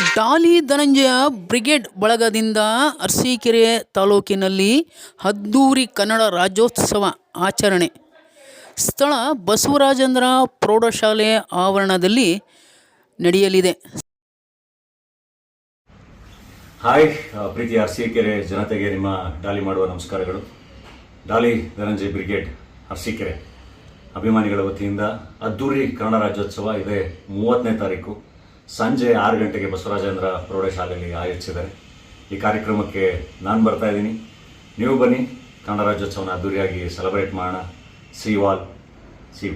Daali Dhananjaya brigade ಬಳಗದಿಂದ ಅರಸೀಕೆರೆ ತಾಲೂಕಿನಲ್ಲಿ ಅದ್ದೂರಿ ಕನ್ನಡ ರಾಜ್ಯೋತ್ಸವ ಆಚರಣೆ. ಸ್ಥಳ ಬಸವರಾಜೇಂದ್ರ ಪ್ರೌಢಶಾಲೆ ಆವರಣದಲ್ಲಿ ನಡೆಯಲಿದೆ. ಹಾಯ್ ಪ್ರೀತಿ ಅರಸೀಕೆರೆ ಜನತೆಗೆ ನಿಮ್ಮ ಡಾಲಿ ಮಾಡುವ ನಮಸ್ಕಾರಗಳು. ಡಾಲಿ ಧನಂಜಯ ಬ್ರಿಗೇಡ್, ಅರಸೀಕೆರೆ. ಅಭಿಮಾನಿಗಳ ವತಿಯಿಂದ ಅದ್ದೂರಿ ಕನ್ನಡ ರಾಜ್ಯೋತ್ಸವ ಇದೆ ಮೂವತ್ತನೇ ತಾರೀಕು. ಸಂಜೆ ಆರು ಗಂಟೆಗೆ ಬಸವರಾಜೇಂದ್ರ ಪ್ರೌಢಶಾಲೆಯಲ್ಲಿ ಆಯೋಜಿಸಿದ್ದಾರೆ. ಈ ಕಾರ್ಯಕ್ರಮಕ್ಕೆ ನಾನು ಬರ್ತಾ ಇದ್ದೀನಿ. ನೀವು ಬನ್ನಿ. ಕನ್ನಡ ರಾಜ್ಯೋತ್ಸವನ ಅದ್ದೂರಿಯಾಗಿ ಸೆಲೆಬ್ರೇಟ್ ಮಾಡೋಣ. C wall C